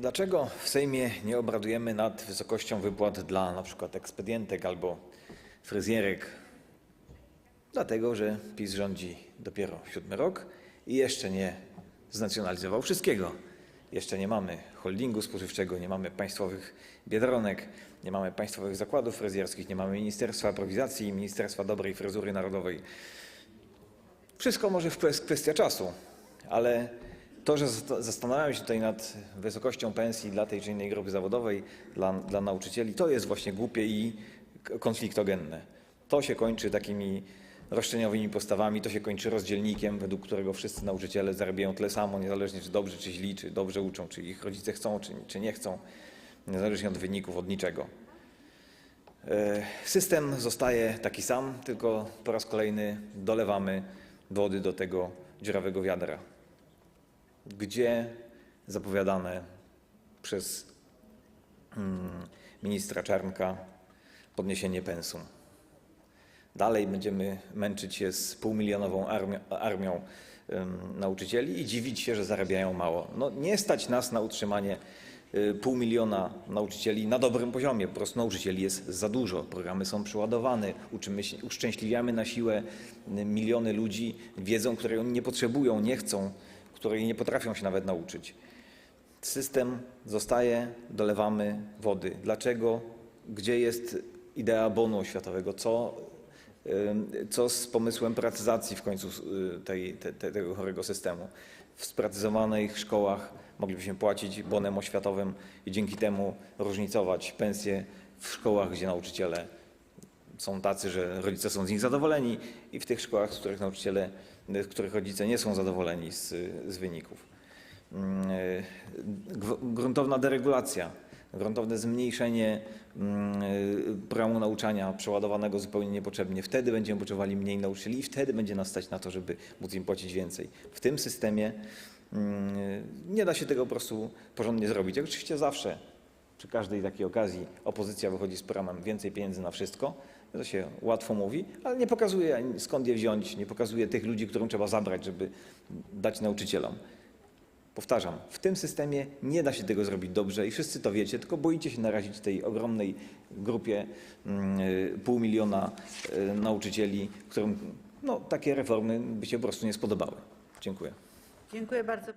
Dlaczego w Sejmie nie obradujemy nad wysokością wypłat dla przykład ekspedientek albo fryzjerek? Dlatego, że PiS rządzi dopiero siódmy rok i jeszcze nie znacjonalizował wszystkiego. Jeszcze nie mamy holdingu spożywczego, nie mamy państwowych biedronek, nie mamy państwowych zakładów fryzjerskich, nie mamy Ministerstwa Aprowizacji i Ministerstwa Dobrej Fryzury Narodowej. Wszystko może jest kwestia czasu, ale to, że zasta- zastanawiam się tutaj nad wysokością pensji dla tej czy innej grupy zawodowej, dla, dla nauczycieli, to jest właśnie głupie i konfliktogenne. To się kończy takimi roszczeniowymi postawami, to się kończy rozdzielnikiem, według którego wszyscy nauczyciele zarabiają tyle samo, niezależnie czy dobrze, czy źli, czy dobrze uczą, czy ich rodzice chcą, czy, czy nie chcą, niezależnie od wyników, od niczego. E, System zostaje taki sam, tylko po raz kolejny dolewamy wody do tego dziurawego wiadra, gdzie zapowiadane przez mm, ministra Czarnka podniesienie pensum. Dalej będziemy męczyć się z półmilionową armią, nauczycieli i dziwić się, że zarabiają mało. No, nie stać nas na utrzymanie y, pół miliona nauczycieli na dobrym poziomie. Po prostu nauczycieli jest za dużo. Programy są przeładowane, uczymy się, uszczęśliwiamy na siłę y, miliony ludzi wiedzą, której oni nie potrzebują, nie chcą, której nie potrafią się nawet nauczyć. System zostaje, dolewamy wody. Dlaczego? Gdzie jest idea bonu oświatowego? Co, co z pomysłem prywatyzacji w końcu y, tej, te, te, tego chorego systemu? W sprywatyzowanych szkołach moglibyśmy płacić bonem oświatowym i dzięki temu różnicować pensje w szkołach, gdzie nauczyciele są tacy, że rodzice są z nich zadowoleni i w tych szkołach, z których nauczyciele, w których rodzice nie są zadowoleni z, z wyników. Mm, gw- Gruntowna deregulacja, gruntowne zmniejszenie mm, y, programu nauczania przeładowanego zupełnie niepotrzebnie. Wtedy będziemy potrzebowali mniej nauczycieli i wtedy będzie nas stać na to, żeby móc im płacić więcej. W tym systemie mm, y, nie da się tego po prostu porządnie zrobić. Jak oczywiście zawsze przy każdej takiej okazji opozycja wychodzi z programem więcej pieniędzy na wszystko, to się łatwo mówi, ale nie pokazuje skąd je wziąć, nie pokazuje tych ludzi, którym trzeba zabrać, żeby dać nauczycielom. Powtarzam, w tym systemie nie da się tego zrobić dobrze i wszyscy to wiecie, tylko boicie się narazić tej ogromnej grupie mm, y, pół miliona y, nauczycieli, którym no, takie reformy by się po prostu nie spodobały. Dziękuję. Dziękuję bardzo.